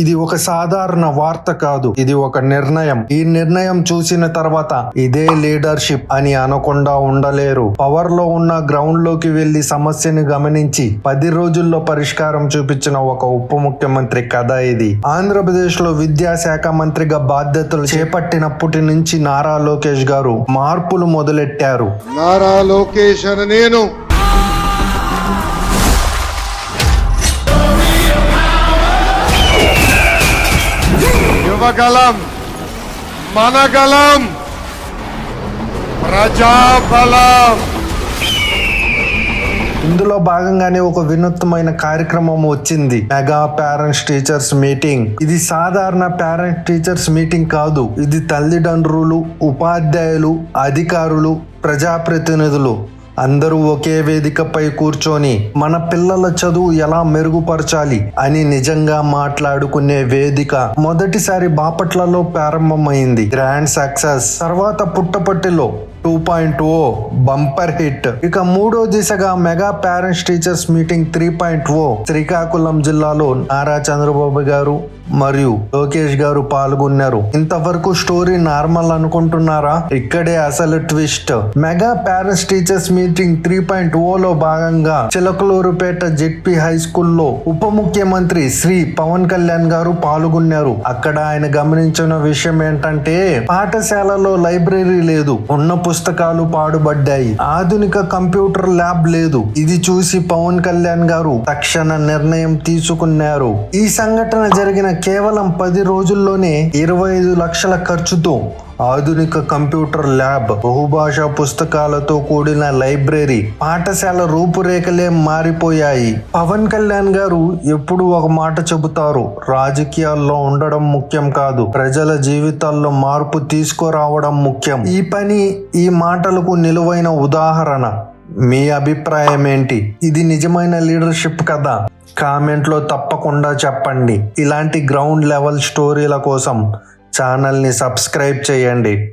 ఇది ఒక సాధారణ వార్త కాదు. ఇది ఒక నిర్ణయం. ఈ నిర్ణయం చూసిన తర్వాత ఇదే లీడర్షిప్ అని అనకుండా ఉండలేరు. పవర్లో ఉన్న గ్రౌండ్లోకి వెళ్ళి సమస్యను గమనించి పది రోజుల్లో పరిష్కారం చూపించిన ఒక ఉప ముఖ్యమంత్రి కథ ఇది. ఆంధ్రప్రదేశ్లో విద్యాశాఖ మంత్రిగా బాధ్యతలు చేపట్టినప్పటి నుంచి నారా లోకేష్ గారు మార్పులు మొదలెట్టారు. నారా లోకేష్ అని నేను యువగలం మనగలం ప్రజాబలం. ఇందులో భాగంగానే ఒక వినూత్నమైన కార్యక్రమం వచ్చింది. Mega parents teachers meeting. ఇది సాధారణ పేరెంట్ టీచర్స్ మీటింగ్ కాదు. ఇది తల్లిదండ్రులు ఉపాధ్యాయులు అధికారులు ప్రజాప్రతినిధులు అందరూ ఒకే వేదికపై కూర్చొని మన పిల్లల చదువు ఎలా మెరుగుపరచాలి అని నిజంగా మాట్లాడుకునే వేదిక మొదటిసారి బాపట్లలో ప్రారంభమైంది. గ్రాండ్ సక్సెస్ తర్వాత పుట్టపట్టిలో two point O bumper hit ఇక మూడో దిశగా mega parents teachers meeting three point O Srikakulam జిల్లాలో నారా చంద్రబాబు గారు మరియు లోకేష్ గారు పాల్గొన్నారు. ఇంతవరకు స్టోరీ నార్మల్ అనుకుంటున్నారా? ఇక్కడే అసలు twist mega parents teachers meeting three పాయింట్లో భాగంగా చిలకలూరుపేట జెడ్పీ హై స్కూల్లో ఉప ముఖ్యమంత్రి శ్రీ పవన్ కళ్యాణ్ గారు పాల్గొన్నారు. అక్కడ ఆయన గమనించిన విషయం ఏంటంటే పాఠశాలలో లైబ్రరీ లేదు ఉన్న పుస్తకాలు పాడుబడ్డాయి ఆధునిక కంప్యూటర్ ల్యాబ్ లేదు. ఇది చూసి పవన్ కళ్యాణ్ గారు తక్షణ నిర్ణయం తీసుకున్నారు. ఈ సంఘటన జరిగిన కేవలం పది రోజుల్లోనే ఇరవై ఐదు లక్షల ఖర్చుతో ఆధునిక కంప్యూటర్ ల్యాబ్ బహుభాషా పుస్తకాలతో కూడిన లైబ్రరీ. పాఠశాల రూపురేఖలే మారిపోయాయి. పవన్ కళ్యాణ్ గారు ఎప్పుడు ఒక మాట చెబుతారు. రాజకీయాల్లో ఉండడం ముఖ్యం కాదు. ప్రజల జీవితాల్లో మార్పు తీసుకురావడం ముఖ్యం. ఈ పని ఈ మాటలకు నిలువైన ఉదాహరణ. మీ అభిప్రాయం ఏంటి? ఇది నిజమైన లీడర్షిప్ కదా? కామెంట్లో తప్పకుండా చెప్పండి. ఇలాంటి గ్రౌండ్ లెవెల్ స్టోరీల కోసం ఛానల్ని సబ్స్క్రైబ్ చేయండి.